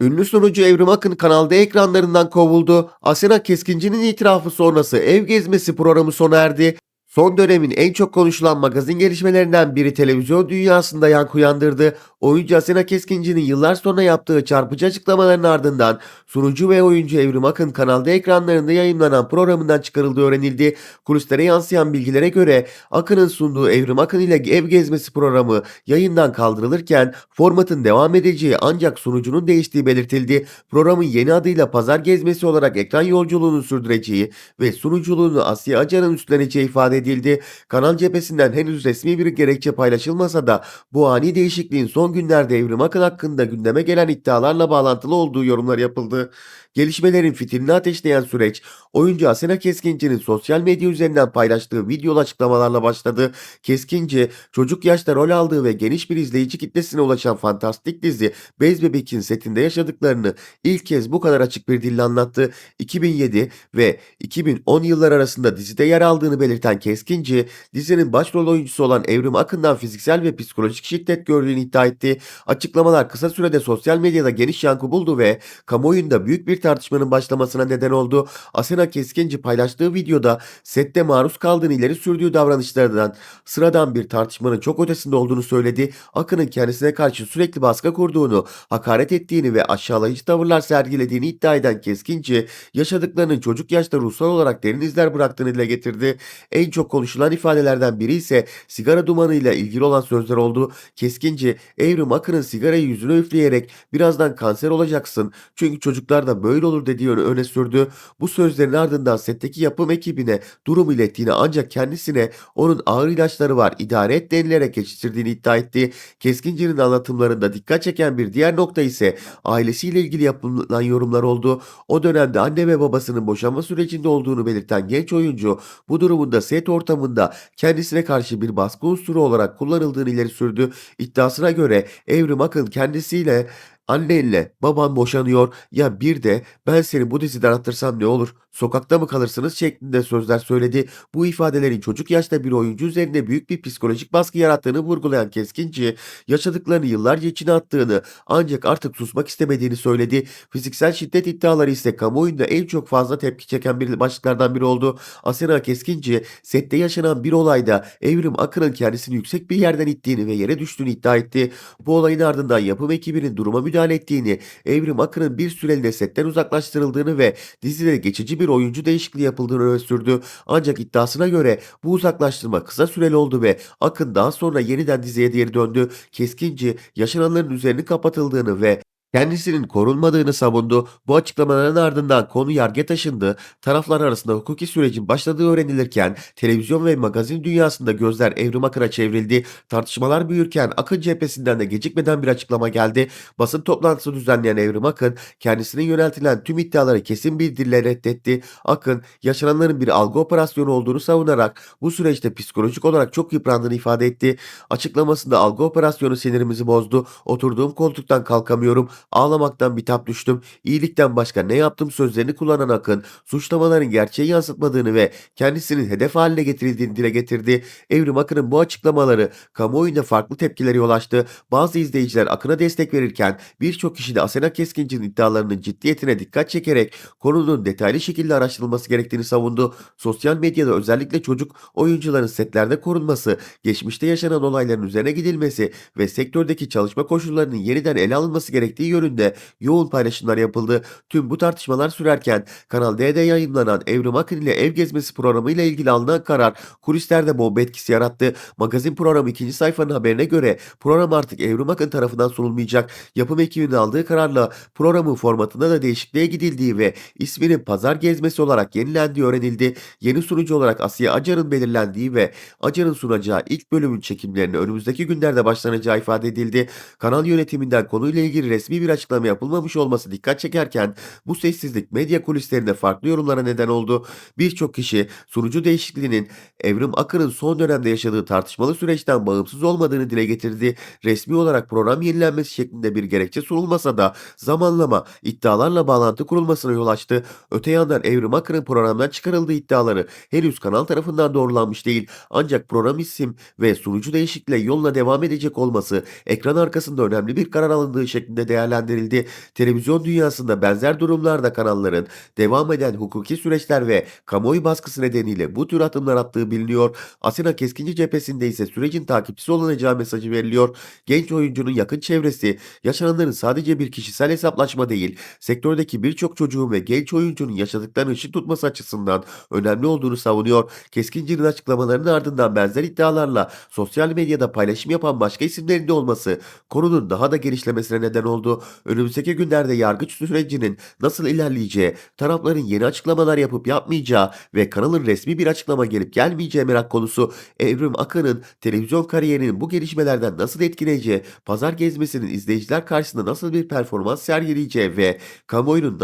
Ünlü sunucu Evrim Akın kanalda ekranlarından kovuldu. Asena Keskinci'nin itirafı sonrası ev gezmesi programı sona erdi. Son dönemin en çok konuşulan magazin gelişmelerinden biri televizyon dünyasında yankı uyandırdı. Oyuncu Asena Keskinci'nin yıllar sonra yaptığı çarpıcı açıklamaların ardından sunucu ve oyuncu Evrim Akın kanalda ekranlarında yayınlanan programından çıkarıldığı öğrenildi. Kulislere yansıyan bilgilere göre Akın'ın sunduğu Evrim Akın ile ev gezmesi programı yayından kaldırılırken formatın devam edeceği ancak sunucunun değiştiği belirtildi. Programın yeni adıyla Pazar Gezmesi olarak ekran yolculuğunu sürdüreceği ve sunuculuğunu Asya Acar'ın üstleneceği ifade edildi. Kanal cephesinden henüz resmi bir gerekçe paylaşılmasa da bu ani değişikliğin son günlerde Evrim Akın hakkında gündeme gelen iddialarla bağlantılı olduğu yorumlar yapıldı. Gelişmelerin fitilini ateşleyen süreç, oyuncu Asena Keskinci'nin sosyal medya üzerinden paylaştığı videolu açıklamalarla başladı. Keskinci, çocuk yaşta rol aldığı ve geniş bir izleyici kitlesine ulaşan fantastik dizi Bez Bebek'in setinde yaşadıklarını ilk kez bu kadar açık bir dille anlattı. 2007 ve 2010 yıllar arasında dizide yer aldığını belirten Keskinci, dizinin başrol oyuncusu olan Evrim Akın'dan fiziksel ve psikolojik şiddet gördüğünü iddia etti. Açıklamalar kısa sürede sosyal medyada geniş yankı buldu ve kamuoyunda büyük bir tartışmanın başlamasına neden oldu. Asena Keskinci paylaştığı videoda sette maruz kaldığını ileri sürdüğü davranışlardan sıradan bir tartışmanın çok ötesinde olduğunu söyledi. Akın'ın kendisine karşı sürekli baskı kurduğunu, hakaret ettiğini ve aşağılayıcı tavırlar sergilediğini iddia eden Keskinci, yaşadıklarının çocuk yaşta ruhsal olarak derin izler bıraktığını dile getirdi. En çok konuşulan ifadelerden biri ise sigara dumanıyla ilgili olan sözler oldu. Keskinci, Evrim Akın'ın sigarayı yüzüne üfleyerek birazdan kanser olacaksın çünkü çocuklar da böyle olur dediği öne sürdü. Bu sözlerin ardından setteki yapım ekibine durum ilettiğini ancak kendisine onun ağır ilaçları var idare et denilerek geçiştirdiğini iddia etti. Keskinci'nin anlatımlarında dikkat çeken bir diğer nokta ise ailesiyle ilgili yapılan yorumlar oldu. O dönemde anne ve babasının boşanma sürecinde olduğunu belirten genç oyuncu bu durumun da set ortamında kendisine karşı bir baskı unsuru olarak kullanıldığını ileri sürdü. İddiasına göre Evrim Akın kendisiyle Annenle baban boşanıyor ya bir de ben seni bu diziden attırsam ne olur sokakta mı kalırsınız şeklinde sözler söyledi. Bu ifadelerin çocuk yaşta bir oyuncu üzerinde büyük bir psikolojik baskı yarattığını vurgulayan Keskinci yaşadıklarını yıllarca içine attığını ancak artık susmak istemediğini söyledi. Fiziksel şiddet iddiaları ise kamuoyunda en çok fazla tepki çeken bir başlıklardan biri oldu. Asena Keskinci sette yaşanan bir olayda Evrim Akın'ın kendisini yüksek bir yerden ittiğini ve yere düştüğünü iddia etti. Bu olayın ardından yapım ekibinin duruma müdahale ettiğini, Evrim Akın'ın bir süreliğine setten uzaklaştırıldığını ve dizide geçici bir oyuncu değişikliği yapıldığını öne sürdü. Ancak iddiasına göre bu uzaklaştırma kısa süreli oldu ve Akın daha sonra yeniden diziye geri döndü. Keskinci yaşananların üzerinin kapatıldığını ve kendisinin korunmadığını savundu. Bu açıklamaların ardından konu yargıya taşındı. Taraflar arasında hukuki sürecin başladığı öğrenilirken televizyon ve magazin dünyasında gözler Evrim Akın'a çevrildi. Tartışmalar büyürken Akın cephesinden de gecikmeden bir açıklama geldi. Basın toplantısı düzenleyen Evrim Akın kendisine yöneltilen tüm iddiaları kesin bir dille reddetti. Akın yaşananların bir algı operasyonu olduğunu savunarak bu süreçte psikolojik olarak çok yıprandığını ifade etti. Açıklamasında algı operasyonu sinirimizi bozdu. Oturduğum koltuktan kalkamıyorum. Ağlamaktan bitap düştüm. İyilikten başka ne yaptım sözlerini kullanan Akın, suçlamaların gerçeği yansıtmadığını ve kendisinin hedef haline getirildiğini dile getirdi. Evrim Akın'ın bu açıklamaları kamuoyunda farklı tepkilere yol açtı. Bazı izleyiciler Akın'a destek verirken birçok kişi de Asena Keskinci'nin iddialarının ciddiyetine dikkat çekerek konunun detaylı şekilde araştırılması gerektiğini savundu. Sosyal medyada özellikle çocuk oyuncuların setlerde korunması, geçmişte yaşanan olayların üzerine gidilmesi ve sektördeki çalışma koşullarının yeniden ele alınması gerektiği yönünde yoğun paylaşımlar yapıldı. Tüm bu tartışmalar sürerken Kanal D'de yayınlanan Evrim Akın ile ev gezmesi programı ile ilgili alınan karar kulislerde bomba etkisi yarattı. Magazin programı ikinci sayfanın haberine göre program artık Evrim Akın tarafından sunulmayacak. Yapım ekibinin aldığı kararla programın formatında da değişikliğe gidildiği ve isminin Pazar Gezmesi olarak yenilendiği öğrenildi. Yeni sunucu olarak Asiye Acar'ın belirlendiği ve Acar'ın sunacağı ilk bölümün çekimlerine önümüzdeki günlerde başlanacağı ifade edildi. Kanal yönetiminden konuyla ilgili resmi bir açıklama yapılmamış olması dikkat çekerken bu sessizlik medya kulislerinde farklı yorumlara neden oldu. Birçok kişi sunucu değişikliğinin Evrim Akın'ın son dönemde yaşadığı tartışmalı süreçten bağımsız olmadığını dile getirdi. Resmi olarak program yenilenmesi şeklinde bir gerekçe sunulmasa da zamanlama iddialarla bağlantı kurulmasına yol açtı. Öte yandan Evrim Akın'ın programdan çıkarıldığı iddiaları henüz kanal tarafından doğrulanmış değil. Ancak program isim ve sunucu değişikliğiyle yoluna devam edecek olması ekran arkasında önemli bir karar alındığı şeklinde değerlendirildi değerlendirildi. Televizyon dünyasında benzer durumlarda kanalların devam eden hukuki süreçler ve kamuoyu baskısı nedeniyle bu tür adımlar attığı biliniyor. Asena Keskinci cephesinde ise sürecin takipçisi olunacağı mesajı veriliyor. Genç oyuncunun yakın çevresi yaşananların sadece bir kişisel hesaplaşma değil, sektördeki birçok çocuğun ve genç oyuncunun yaşadıklarını ışık tutması açısından önemli olduğunu savunuyor. Keskinci'nin açıklamalarının ardından benzer iddialarla sosyal medyada paylaşım yapan başka isimlerin de olması konunun daha da genişlemesine neden oldu. Önümüzdeki günlerde yargıç sürecinin nasıl ilerleyeceği, tarafların yeni açıklamalar yapıp yapmayacağı ve kanalın resmi bir açıklama gelip gelmeyeceği merak konusu. Evrim Akın'ın televizyon kariyerinin bu gelişmelerden nasıl etkileyeceği, pazar gezmesinin izleyiciler karşısında nasıl bir performans sergileyeceği ve kamuoyunun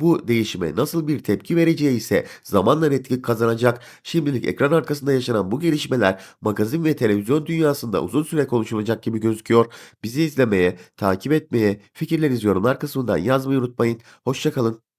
bu değişime nasıl bir tepki vereceği ise zamanla netlik kazanacak. Şimdilik ekran arkasında yaşanan bu gelişmeler magazin ve televizyon dünyasında uzun süre konuşulacak gibi gözüküyor. Bizi izlemeye, takip etmeye, fikirlerinizi yorumlar kısmından yazmayı unutmayın. Hoşçakalın.